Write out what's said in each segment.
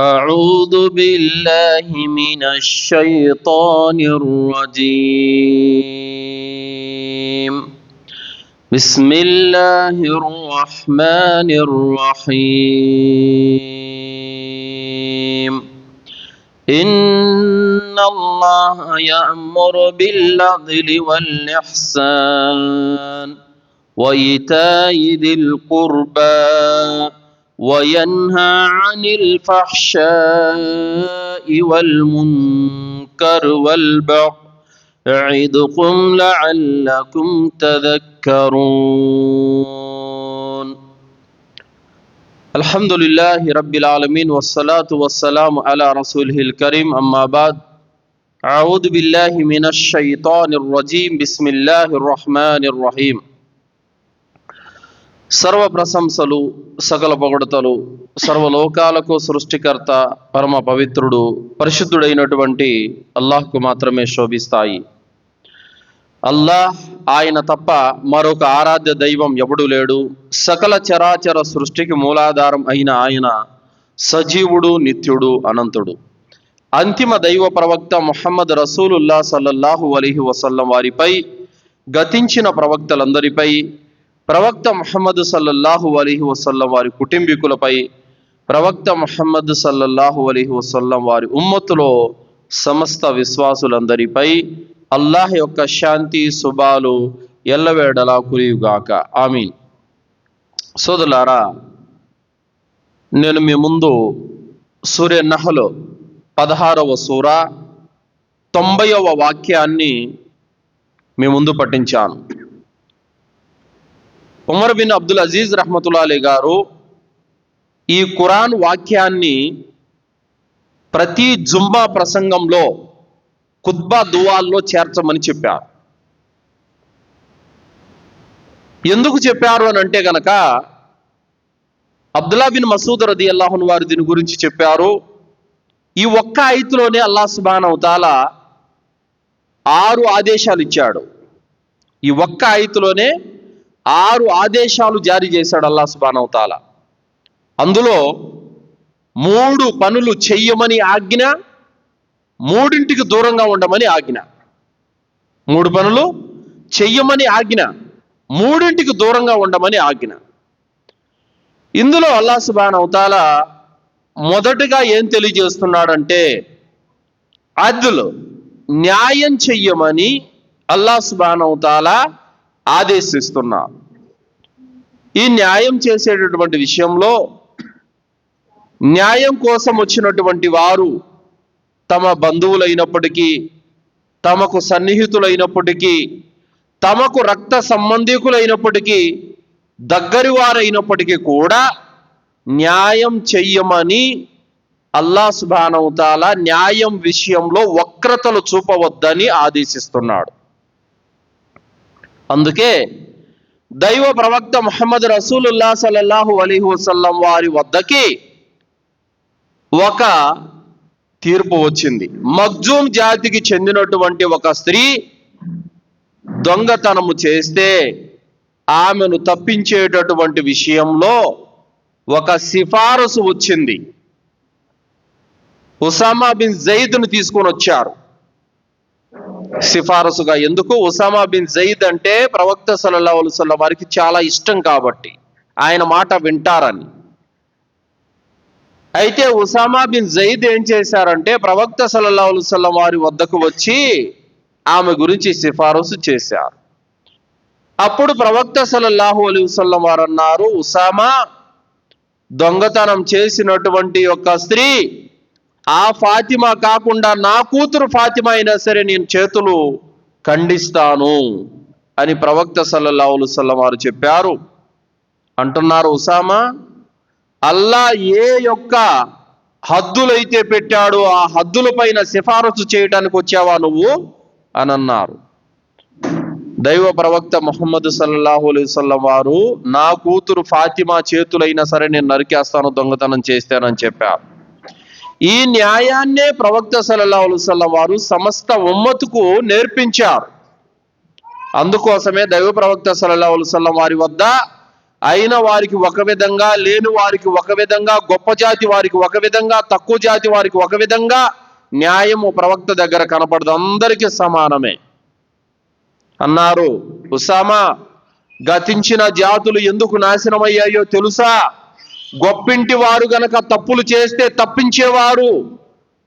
أعوذ بالله من الشيطان الرجيم. بسم الله الرحمن الرحيم. إن الله يأمر بالعدل والإحسان وإيتاء ذي القربى. وينهى عن الفحشاء والمنكر والبغي يعظكم لعلكم تذكرون. الحمد لله رب العالمين والصلاة والسلام على رسوله الكريم أما بعد أعوذ بالله من الشيطان الرجيم بسم الله الرحمن الرحيم సర్వ ప్రశంసలు సకల పొగడతలు సర్వలోకాలకు సృష్టికర్త పరమ పవిత్రుడు పరిశుద్ధుడైనటువంటి అల్లాహ్కు మాత్రమే శోభిస్తాయి. అల్లాహ్ ఆయన తప్ప మరొక ఆరాధ్య దైవం ఎవడు లేడు. సకల చరాచర సృష్టికి మూలాధారం అయిన ఆయన సజీవుడు నిత్యుడు అనంతుడు. అంతిమ దైవ ప్రవక్త మొహమ్మద్ రసూలుల్లా సల్లల్లాహు అలీహి వసల్లం వారిపై గతించిన ప్రవక్తలందరిపై ప్రవక్త ముహమ్మద్ సల్లల్లాహు అలీహి వసల్లం వారి కుటుంబీకులపై ప్రవక్త ముహమ్మద్ సల్లల్లాహు అలీహి వసల్లం వారి ఉమ్మతులో సమస్త విశ్వాసులందరిపై అల్లాహ్ యొక్క శాంతి శుభాలు ఎల్లవేడలా కురియుగాక. ఆమీన్. సోదరులారా నేను మీ ముందు సూర్య నహలో పదహారవ సూర తొంభైవ వాక్యాన్ని మీ ముందు పఠించాను. ఉమర్ బిన్ అబ్దుల్ అజీజ్ రహమతుల్లా అలీ గారు ఈ ఖురాన్ వాక్యాన్ని ప్రతి జుంబా ప్రసంగంలో ఖుద్బా దువాల్లో చేర్చమని చెప్పారు. ఎందుకు చెప్పారు అని అంటే గనక అబ్దుల్లా బిన్ మసూద్ రది అల్లాహున్ వారు దీని గురించి చెప్పారు. ఈ ఒక్క ఐతులోనే అల్లా సుబాన్ అవతాల ఆరు ఆదేశాలు ఇచ్చాడు. ఈ ఒక్క ఐతులోనే ఆరు ఆదేశాలు జారీ చేశాడు అల్లా సుబానవతాల అందులో మూడు పనులు చెయ్యమని ఆజ్ఞ మూడింటికి దూరంగా ఉండమని ఆజ్ఞ. మూడు పనులు చెయ్యమని ఆజ్ఞ మూడింటికి దూరంగా ఉండమని ఆజ్ఞ. ఇందులో అల్లా సుబాన్ అవతాల మొదటగా ఏం తెలియజేస్తున్నాడంటే అద్దులు న్యాయం చెయ్యమని అల్లా సుబాన్ అవుతాలా ఆదేశిస్తున్నారు ఈ న్యాయం చేసేటటువంటి విషయంలో న్యాయం కోసం వచ్చినటువంటి వారు తమ బంధువులైనప్పటికీ తమకు సన్నిహితులైనప్పటికీ తమకు రక్త సంబంధికులైనప్పటికీ దగ్గరి వారైనప్పటికీ కూడా న్యాయం చెయ్యమని అల్లా సుబానవుతాల న్యాయం విషయంలో వక్రతలు చూపవద్దని ఆదేశిస్తున్నాడు. అందుకే దైవ ప్రవక్త ముహమ్మద్ రసూలుల్లా సలల్లాహు అలీహు వసల్లం వారి వద్దకి ఒక తీర్పు వచ్చింది. మగ్జూమ్ జాతికి చెందినటువంటి ఒక స్త్రీ దొంగతనము చేస్తే ఆమెను తప్పించేటటువంటి విషయంలో ఒక సిఫారసు వచ్చింది. ఉసామా బిన్ జయిద్ను తీసుకొని వచ్చారు. సిఫారసుగా. ఎందుకు? ఉసామా బిన్ జయీద్ అంటే ప్రవక్త సల్లల్లాహు అలైహి వారికి చాలా ఇష్టం కాబట్టి. ఆయన మాట వింటారని. అయితే ఉసామా బిన్ జయీద్ ఏం చేశారంటే ప్రవక్త సల్లల్లాహు అలైహి వారి వద్దకు వచ్చి ఆమె గురించి సిఫారసు చేశారు. అప్పుడు ప్రవక్త సలల్లాహు అలీ వసల్లం వారు అన్నారు ఉసామా దొంగతనం చేసినటువంటి యొక్క స్త్రీ ఆ ఫాతిమా కాకుండా నా కూతురు ఫాతిమా అయినా సరే నేను చేతులు ఖండిస్తాను అని ప్రవక్త సల్లల్లాహులు సల్లం వారు చెప్పారు. అంటున్నారు ఉసామా అల్లా ఏ యొక్క హద్దులైతే పెట్టాడో ఆ హద్దుల పైన సిఫారసు చేయడానికి వచ్చావా నువ్వు? అని అన్నారు. దైవ ప్రవక్త మొహమ్మద్ సల్లల్లాహు అలైవల్లం వారు నా కూతురు ఫాతిమా చేతులైనా సరే నేను నరికేస్తాను దొంగతనం చేస్తానని చెప్పారు. ఈ న్యాయాన్నే ప్రవక్త సల్లల్లా అలుసల్లం వారు సమస్త ఉమ్మతుకు నేర్పించారు. అందుకోసమే దైవ ప్రవక్త సల్లల్లా అలుసల్లం వారి వద్ద అయిన వారికి ఒక విధంగా లేని వారికి ఒక విధంగా గొప్ప జాతి వారికి ఒక విధంగా తక్కువ జాతి వారికి ఒక విధంగా న్యాయము ప్రవక్త దగ్గర కనపడదు. అందరికీ సమానమే. అన్నారు ఉసామా గతించిన జాతులు ఎందుకు నాశనమయ్యాయో తెలుసా? గొప్పింటి వారు గనక తప్పులు చేస్తే తప్పించేవారు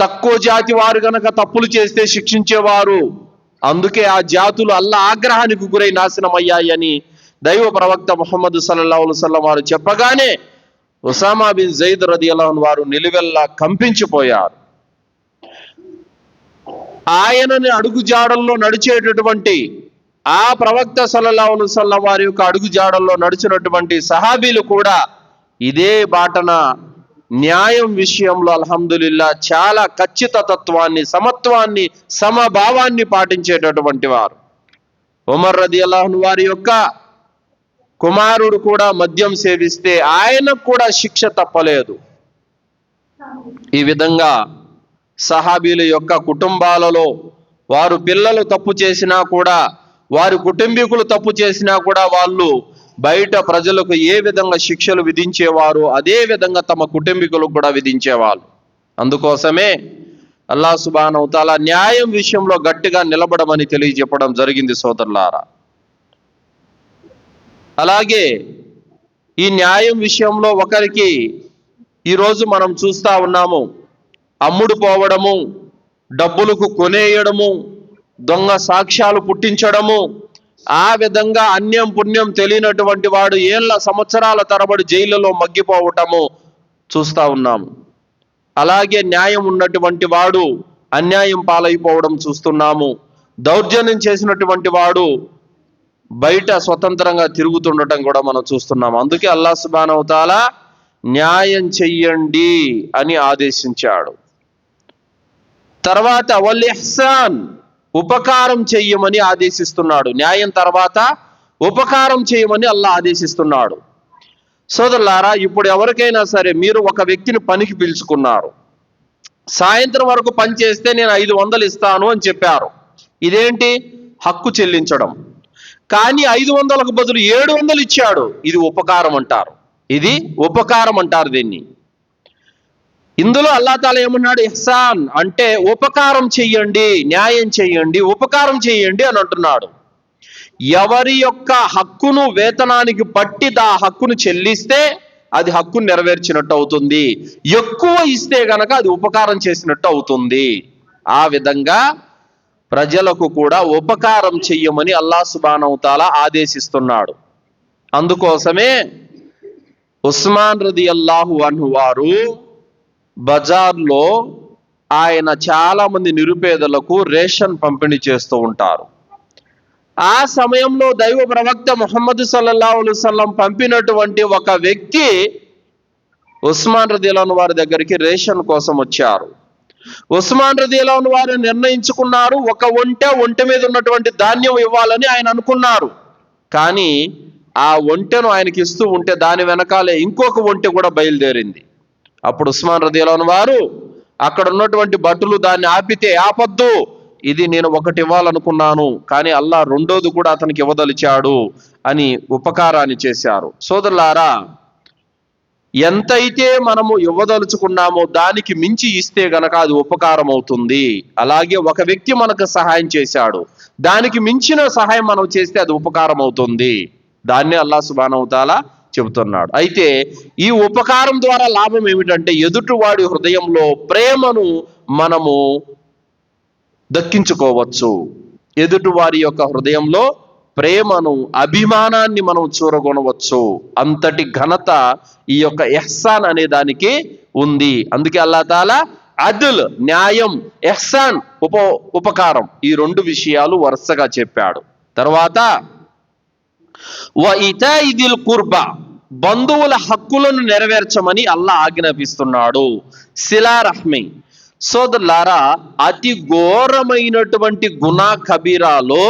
తక్కువ జాతి వారు గనక తప్పులు చేస్తే శిక్షించేవారు అందుకే ఆ జాతులు అల్లా ఆగ్రహానికి గురై నాశనమయ్యాయని దైవ ప్రవక్త ముహమ్మద్ సల్లాహు అలైహి వారు చెప్పగానే ఉసామా బిన్ జైద్ అలహన్ వారు నిలువెల్లా కంపించిపోయారు. ఆయనని అడుగు జాడల్లో నడిచేటటువంటి ఆ ప్రవక్త సల్లాహు వారి యొక్క అడుగు జాడల్లో నడిచినటువంటి సహాబీలు కూడా ఇదే బాటన న్యాయం విషయంలో అల్హమ్దులిల్లా చాలా ఖచ్చితత్వాన్ని సమత్వాన్ని సమభావాన్ని పాటించేటటువంటి వారు. ఉమర్ రది అల్లాహన్ వారి యొక్క కుమారుడు కూడా మద్యం సేవిస్తే ఆయనకు కూడా శిక్ష తప్పలేదు. ఈ విధంగా సహాబీల యొక్క కుటుంబాలలో వారు పిల్లలు తప్పు చేసినా కూడా వారి కుటుంబీకులు తప్పు చేసినా కూడా వాళ్ళు బయట ప్రజలకు ఏ విధంగా శిక్షలు విధించేవారు అదే విధంగా తమ కుటుంబీకులకు కూడా విధించేవాళ్ళు. అందుకోసమే అల్లా సుబానవుతాల న్యాయం విషయంలో గట్టిగా నిలబడమని తెలియజెప్పడం జరిగింది సోదరులారా. అలాగే ఈ న్యాయం విషయంలో ఒకరికి ఈరోజు మనం చూస్తా ఉన్నాము అమ్ముడు పోవడము డబ్బులకు కొనేయడము దొంగ సాక్ష్యాలు పుట్టించడము ఆ విధంగా అన్యం పుణ్యం తెలియనటువంటి వాడు ఏళ్ళ సంవత్సరాల తరబడి జైలులో మగ్గిపోవటము చూస్తా ఉన్నాము అలాగే న్యాయం ఉన్నటువంటి వాడు అన్యాయం పాలైపోవడం చూస్తున్నాము. దౌర్జన్యం చేసినటువంటి వాడు బయట స్వతంత్రంగా తిరుగుతుండటం కూడా మనం చూస్తున్నాము అందుకే అల్లా సుబానవతాల న్యాయం చెయ్యండి అని ఆదేశించాడు. తర్వాత వల్ ఎహ్సాన్ ఉపకారం చెయ్యమని ఆదేశిస్తున్నాడు. న్యాయం తర్వాత ఉపకారం చేయమని అల్లా ఆదేశిస్తున్నాడు. సోదరులారా ఇప్పుడు ఎవరికైనా సరే మీరు ఒక వ్యక్తిని పనికి పిలుచుకున్నారు. సాయంత్రం వరకు పని చేస్తే నేను ఐదు వందలు ఇస్తాను అని చెప్పారు. ఇదేంటి? హక్కు చెల్లించడం. కానీ ఐదు వందలకు బదులు ఏడు వందలు ఇచ్చాడు. ఇది ఉపకారం అంటారు. ఇది ఉపకారం అంటారు దీన్ని. ఇందులో అల్లాతాల ఏమున్నాడు ఏమన్నాడు? ఇహ్సాన్ అంటే ఉపకారం చెయ్యండి న్యాయం చెయ్యండి ఉపకారం చెయ్యండి అని అంటున్నాడు. ఎవరి యొక్క హక్కును వేతనానికి పట్టి దా హక్కును చెల్లిస్తే అది హక్కును నెరవేర్చినట్టు అవుతుంది. ఎక్కువ ఇస్తే గనక అది ఉపకారం చేసినట్టు అవుతుంది. ఆ విధంగా ప్రజలకు కూడా ఉపకారం చెయ్యమని అల్లా సుబానవుతాల ఆదేశిస్తున్నాడు. అందుకోసమే ఉస్మాన్ రది అల్లాహు అన్హు వారు బజార్లో ఆయన చాలామంది నిరుపేదలకు రేషన్ పంపిణీ చేస్తూ ఉంటారు. ఆ సమయంలో దైవ ప్రవక్త ముహమ్మద్ సల్లల్లా అలైహి పంపినటువంటి ఒక వ్యక్తి ఉస్మాన్ రదీలాన్ వారి దగ్గరికి రేషన్ కోసం వచ్చారు. ఉస్మాన్ రదీలాన్ వారు నిర్ణయించుకున్నారు ఒక ఒంటె ఒంటె మీద ఉన్నటువంటి ధాన్యం ఇవ్వాలని ఆయన అనుకున్నారు. కానీ ఆ ఒంటెను ఆయనకి ఇస్తూ ఉంటే దాని వెనకాలే ఇంకొక ఒంటె కూడా బయలుదేరింది. అప్పుడు ఉస్మాన్ రదిలోని వారు అక్కడ ఉన్నటువంటి భటులు దాన్ని ఆపితే ఆపద్దు. ఇది నేను ఒకటి ఇవ్వాలనుకున్నాను కానీ అల్లా రెండోది కూడా అతనికి ఇవ్వదలిచాడు అని ఉపకారాన్ని చేశారు. సోదరులారా ఎంతైతే మనము ఇవ్వదలుచుకున్నామో దానికి మించి ఇస్తే గనక అది ఉపకారం అవుతుంది. అలాగే ఒక వ్యక్తి మనకు సహాయం చేశాడు. దానికి మించిన సహాయం మనం చేస్తే అది ఉపకారం అవుతుంది. దాన్ని అల్లా సుబానవుతాలా చెబుతున్నాడు. అయితే ఈ ఉపకారం ద్వారా లాభం ఏమిటంటే ఎదుటివాడి హృదయంలో ప్రేమను మనము దక్కించుకోవచ్చు. ఎదుటివారి యొక్క హృదయంలో ప్రేమను అభిమానాన్ని మనం చూరగొనవచ్చు. అంతటి ఘనత ఈ యొక్క ఎహ్సాన్ అనే దానికి ఉంది. అందుకే అల్లా తాలా అదుల్ న్యాయం ఎహ్సాన్ ఉప ఉపకారం ఈ రెండు విషయాలు వరుసగా చెప్పాడు. తర్వాత వ ఇతాయిదిల్ కుర్బా బంధువుల హక్కులను నెరవేర్చమని అల్లా ఆజ్ఞాపిస్తున్నాడు. శిలారహ్మి సోదరులారా అతి ఘోరమైనటువంటి గుణా కబీరాలో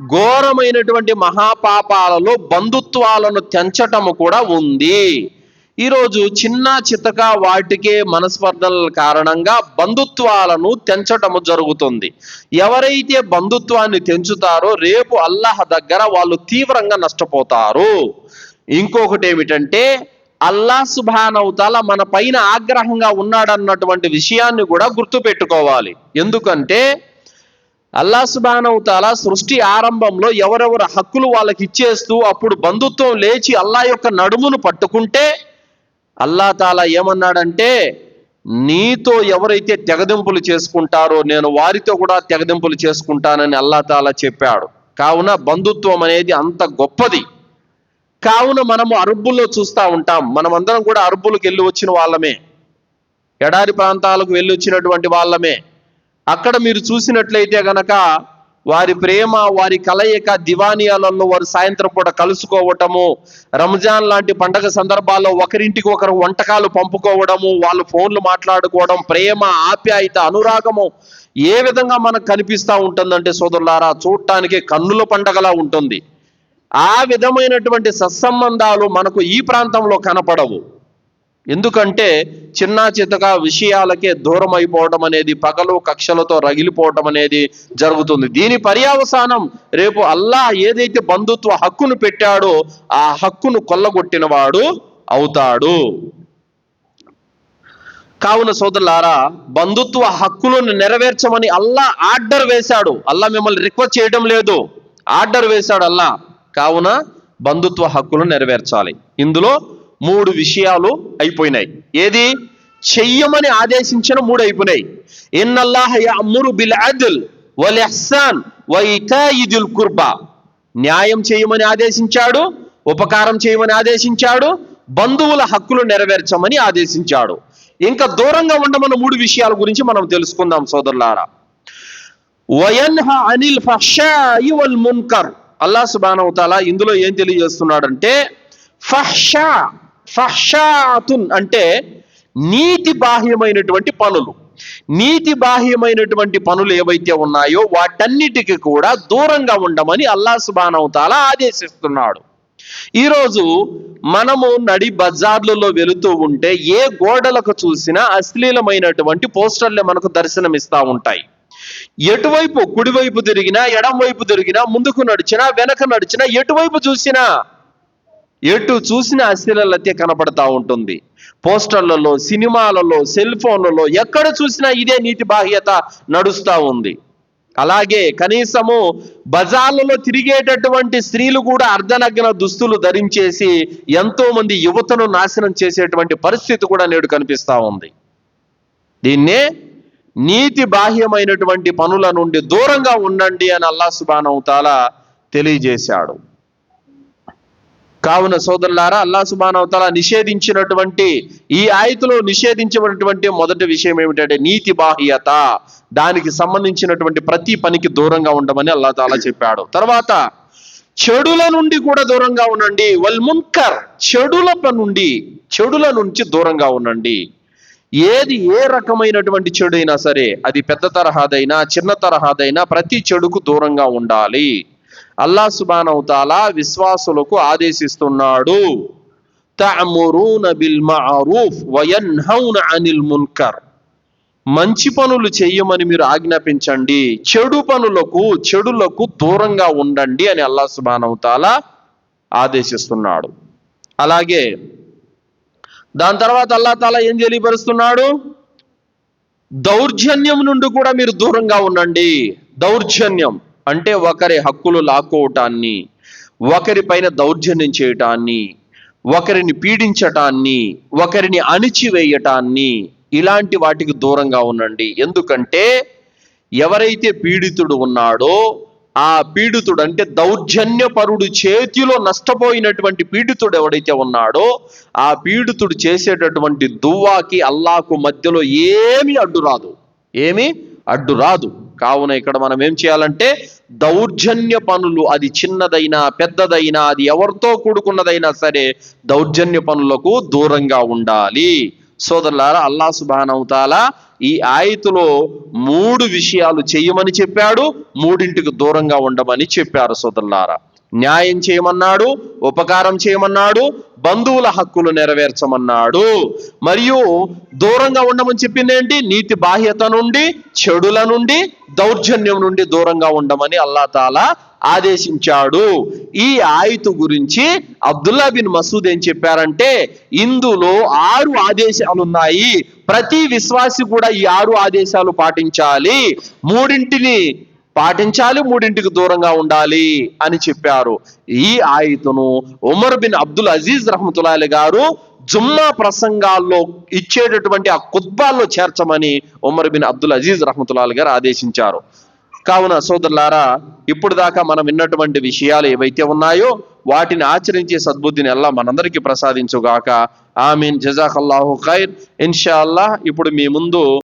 ఘోరమైనటువంటి మహాపాపాలలో బంధుత్వాలను తెంచటము కూడా ఉంది. ఈరోజు చిన్న చితక వాటికే మనస్పర్ధల కారణంగా బంధుత్వాలను తెంచటము జరుగుతుంది. ఎవరైతే బంధుత్వాన్ని తెంచుతారో రేపు అల్లాహ్ దగ్గర వాళ్ళు తీవ్రంగా నష్టపోతారు. ఇంకొకటి ఏమిటంటే అల్లా సుభానవుతాల మన పైన ఆగ్రహంగా ఉన్నాడన్నటువంటి విషయాన్ని కూడా గుర్తుపెట్టుకోవాలి. ఎందుకంటే అల్లా సుబానవుతాల సృష్టి ఆరంభంలో ఎవరెవరు హక్కులు వాళ్ళకి ఇచ్చేస్తూ అప్పుడు బంధుత్వం లేచి అల్లా యొక్క నడుమును పట్టుకుంటే అల్లా తాలా ఏమన్నాడంటే నీతో ఎవరైతే తెగదింపులు చేసుకుంటారో నేను వారితో కూడా తెగదింపులు చేసుకుంటానని అల్లా తాలా చెప్పాడు. కావున బంధుత్వం అనేది అంత గొప్పది. కావున మనము అరబ్బుల్లో చూస్తూ ఉంటాం. మనమందరం కూడా అరబ్బులకు వెళ్ళి వచ్చిన వాళ్ళమే. ఎడారి ప్రాంతాలకు వెళ్ళి వచ్చినటువంటి వాళ్ళమే. అక్కడ మీరు చూసినట్లయితే గనక వారి ప్రేమ వారి కలయిక దివానియాలలో వారు సాయంత్రం పూట కలుసుకోవటము రంజాన్ లాంటి పండగ సందర్భాల్లో ఒకరింటికి ఒకరు వంటకాలు పంపుకోవడము వాళ్ళు ఫోన్లు మాట్లాడుకోవడం ప్రేమ ఆప్యాయత అనురాగము ఏ విధంగా మనకు కనిపిస్తూ ఉంటుందంటే సోదరులారా చూడటానికి కన్నుల పండగలా ఉంటుంది. ఆ విధమైనటువంటి సత్సంబంధాలు మనకు ఈ ప్రాంతంలో కనపడవు. ఎందుకంటే చిన్న చితక విషయాలకే దూరం అయిపోవడం అనేది పగలు కక్షలతో రగిలిపోవటం అనేది జరుగుతుంది. దీని పర్యావసానం రేపు అల్లా ఏదైతే బంధుత్వ హక్కును పెట్టాడో ఆ హక్కును కొల్లగొట్టినవాడు అవుతాడు. కావున సోదరులారా బంధుత్వ హక్కులను నెరవేర్చమని అల్లా ఆర్డర్ వేశాడు. అల్లా మిమ్మల్ని రిక్వెస్ట్ చేయడం లేదు. ఆర్డర్ వేశాడు అల్లా కావున బంధుత్వ హక్కులు నెరవేర్చాలి. ఇందులో మూడు విషయాలు అయిపోయినాయి. ఏది? చెయ్యమని ఆదేశించిన మూడు అయిపోయినాయి. ఇన్నల్లాహ బిల్ అద్ల్ వల్ ఇహ్సాన్ కుర్బా. న్యాయం చేయమని ఆదేశించాడు ఉపకారం చేయమని ఆదేశించాడు బంధువుల హక్కులు నెరవేర్చమని ఆదేశించాడు. ఇంకా దూరంగా ఉండమన్న మూడు విషయాల గురించి మనం తెలుసుకుందాం సోదరులారా. వయన్హ అనిల్ ఫషాయి వల్ మున్కర్. అల్లా సుబానవుతాలా ఇందులో ఏం తెలియజేస్తున్నాడంటే ఫహ్షా ఫహ్షాతున్ అంటే నీతి బాహ్యమైనటువంటి పనులు. నీతి బాహ్యమైనటువంటి పనులు ఏవైతే ఉన్నాయో వాటన్నిటికీ కూడా దూరంగా ఉండమని అల్లా సుబానవుతాలా ఆదేశిస్తున్నాడు. ఈరోజు మనము నడి బజార్లలో వెళుతూ ఉంటే ఏ గోడలకు చూసినా అశ్లీలమైనటువంటి పోస్టర్లే మనకు దర్శనమిస్తూ ఉంటాయి. ఎటువైపు కుడివైపు తిరిగినా ఎడం వైపు తిరిగినా ముందుకు నడిచినా వెనక నడిచినా ఎటువైపు చూసినా ఎటు చూసిన అశ్లీలతే కనపడతా ఉంటుంది. పోస్టర్లలో సినిమాలలో సెల్ ఫోన్లలో ఎక్కడ చూసినా ఇదే నీతి బాహ్యత నడుస్తూ ఉంది. అలాగే కనీసము బజార్లలో తిరిగేటటువంటి స్త్రీలు కూడా అర్ధనగ్న దుస్తులు ధరించేసి ఎంతో మంది యువతను నాశనం చేసేటువంటి పరిస్థితి కూడా నేడు కనిపిస్తా ఉంది. దీన్నే నీతి బాహ్యమైనటువంటి పనుల నుండి దూరంగా ఉండండి అని అల్లా సుబానవుతాల తెలియజేశాడు. కావున సోదరులారా అల్లా సుబానవతాల నిషేధించినటువంటి ఈ ఆయతలో నిషేధించినటువంటి మొదటి విషయం ఏమిటంటే నీతి బాహ్యత. దానికి సంబంధించినటువంటి ప్రతి పనికి దూరంగా ఉండమని అల్లా తాలా చెప్పాడు. తర్వాత చెడుల నుండి కూడా దూరంగా ఉండండి. వల్ మున్కర్ చెడుల నుండి చెడుల నుంచి దూరంగా ఉండండి. ఏది ఏ రకమైనటువంటి చెడు అయినా సరే అది పెద్ద తరహాదైనా చిన్న తరహాదైనా ప్రతి చెడుకు దూరంగా ఉండాలి. అల్లా సుబానవుతాలా విశ్వాసులకు ఆదేశిస్తున్నాడు. బిల్ అనిల్ మున్కర్. మంచి పనులు చెయ్యమని మీరు ఆజ్ఞాపించండి. చెడు పనులకు చెడులకు దూరంగా ఉండండి అని అల్లా సుబానవుతాలా ఆదేశిస్తున్నాడు. అలాగే దాని తర్వాత అల్లా తాలా ఏం తెలియపరుస్తున్నాడు? దౌర్జన్యం నుండి కూడా మీరు దూరంగా ఉండండి. దౌర్జన్యం అంటే ఒకరి హక్కులు లాక్కోవటాన్ని ఒకరి పైన దౌర్జన్యం చేయటాన్ని ఒకరిని పీడించటాన్ని ఒకరిని అణిచివేయటాన్ని ఇలాంటి వాటికి దూరంగా ఉండండి. ఎందుకంటే ఎవరైతే పీడితుడు ఉన్నాడో ఆ పీడితుడు అంటే దౌర్జన్యపరుడు చేతిలో నష్టపోయినటువంటి పీడితుడు ఎవడైతే ఉన్నాడో ఆ పీడితుడు చేసేటటువంటి దువ్వాకి అల్లాకు మధ్యలో ఏమీ అడ్డు రాదు. ఏమీ అడ్డు రాదు. కావున ఇక్కడ మనం ఏం చేయాలంటే దౌర్జన్య పనులు అది చిన్నదైనా పెద్దదైనా అది ఎవరితో కూడుకున్నదైనా సరే దౌర్జన్య పనులకు దూరంగా ఉండాలి. సోదరులారా అల్లా సుబానవుతాలా ఈ ఆయతులో మూడు విషయాలు చేయమని చెప్పాడు మూడింటికి దూరంగా ఉండమని చెప్పారు సోదరులారా. న్యాయం చేయమన్నాడు ఉపకారం చేయమన్నాడు బంధువుల హక్కులు నెరవేర్చమన్నాడు. మరియు దూరంగా ఉండమని చెప్పింది ఏంటి నీతి బాహ్యత నుండి చెడుల నుండి దౌర్జన్యం నుండి దూరంగా ఉండమని అల్లాతాలా ఆదేశించాడు. ఈ ఆయుత గురించి అబ్దుల్లా బిన్ మసూద్ ఏం చెప్పారంటే ఇందులో ఆరు ఆదేశాలు ఉన్నాయి ప్రతి విశ్వాసి కూడా ఈ ఆరు ఆదేశాలు పాటించాలి. మూడింటిని పాటించాలి మూడింటికి దూరంగా ఉండాలి అని చెప్పారు. ఈ ఆయుతను ఉమర్ బిన్ అబ్దుల్ అజీజ్ రహమతులాలి గారు జుమ్మా ప్రసంగాల్లో ఇచ్చేటటువంటి ఆ కుత్బాల్లో చేర్చమని ఉమర్ బిన్ అబ్దుల్ అజీజ్ రహమతుల్లాలి గారు ఆదేశించారు. కావున సోదరులారా ఇప్పుడు దాకా మనం విన్నటువంటి విషయాలు ఏవైతే ఉన్నాయో వాటిని ఆచరించే సద్బుద్ధిని అల్లా మనందరికీ ప్రసాదించుగాక. ఆమీన్. జజాకల్లాహు ఖైర్. ఇన్షా అల్లాహ్ ఇప్పుడు మీ ముందు